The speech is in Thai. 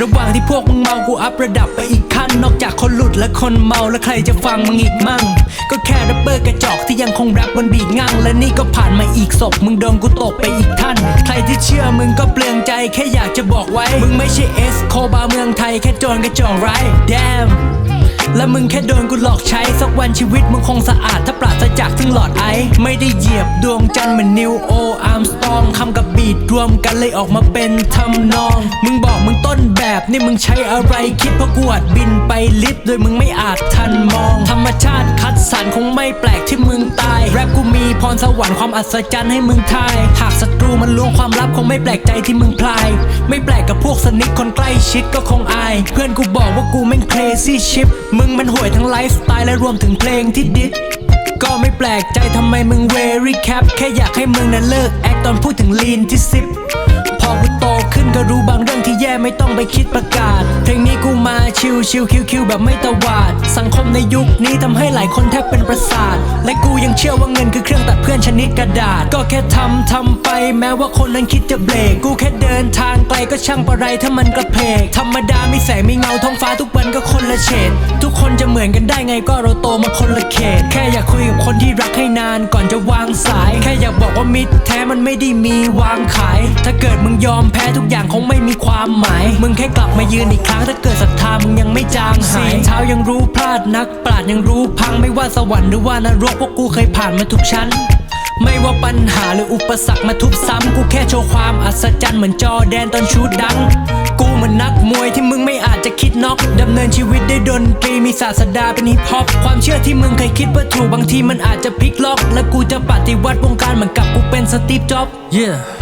ระหว่างที่พวกมึงเมากูอัพระดับไปอีกขั้น นอกจากคนหลุดและคนเมาแล้วใครจะฟังมึงอีกมั่ง ก็แค่แรปเปอร์กระจอกที่ยังคงแรปบนบีทงั่งและนี่ก็ผ่านมาอีกศพมึงโดนกูตบไปอีกท่าน ใครที่เชื่อมึงก็เปลืองใจแค่อยากจะบอกไว้ มึงไม่ใช่เอสโคบาเมืองไทยแค่โจรกระจอกไร damn และมึงแค่โดนกูหลอกใช้ สักวันชีวิตมึงคงสะอาดถ้าปราศจากซึ่งหลอดไอ ไม่ได้เหยียบดวงจันทร์เหมือนนิวโออาร์มสตองคำกับบีดรวมกันเลยออกมาเป็นทำนอง มึงบอกมึงต้นแบ บนี่มึงใช้อะไรคิดเพราะกูอาจบินไปลิฟต์โดยมึงไม่อาจทันมอง ธรรมชาติคัดสรรคงไม่แปลกที่มึงตาย แรปกูมีพรสวรรค์ความอัศจรรย์ให้มึงทาย หากศัตรูมันลวงความลับคงไม่แปลกใจที่มึงพลาย ไม่แปลกกับพวกสนิทคนใกล้ชิดก็คงอาย เพื่อนกูบอกว่ากูแม่ง crazy ship มึงมันห่วยทั้งไลฟ์สไตล์และรวมถึงเพลงที่ดิดก็ไม่แปลกใจทำไมมึง very cap แค่อยากให้มึงนั้นเลิกแอคตอนพูดถึงลีนที่สิบพอกูโตขึ้นก็รู้ ไม่คิดประกาศ เพลงนี้กูมาชิวชิวคิวคิวแบบไม่ตวาด สังคมในยุคนี้ทำให้หลายคนแทบเป็นประสาท และกูยังเชื่อว่าเงินคือเครื่องตัดเพื่อนชนิดกระดาษ ก็แค่ทำทำไปแม้ว่าคนนั้นคิดจะเบรก กูแค่เดินทางไกลก็ช่างประไรถ้ามันกระเพก ธรรมดาไมีแสงไมีเงาท้องฟ้าทุกวันก็คนละเฉด ทุกคนจะเหมือนกันได้ไงก็เราโตมาคนละเขต แค่อยากคุยกับคนที่รักให้นานก่อนจะวางสาย แค่อยากบอกว่ามิตรแท้มันไม่ได้มีวางขาย ถ้าเกิด ยอมแพ้ทุกอย่างคงไม่มีความหมาย มึงแค่กลับมายืนอีกครั้งถ้าเกิดศรัทธามึงยังไม่จางหายเท้ายังรู้พลาดนัก ปราดยังรู้พังไม่ว่าสวรรค์หรือว่านรกพวกกูเคยผ่านมาทุกชั้นไม่ว่าปัญหาหรืออุปสรรคมาทุบซ้ำ กูแค่โชว์ความอัศจรรย์เหมือนจอแดนตอนชูดดัง กูเหมือนนักมวยที่มึงไม่อาจจะคิดน็อกดำเนินชีวิตได้ดนตรีมีศาสดาเป็นฮิปฮอปความเชื่อที่มึงเคยคิดว่าถูกบางทีมันอาจจะพลิกล็อก และกูจะปฏิวัติวงการเหมือนกับกูเป็นสตีฟจ็อบส์ yeah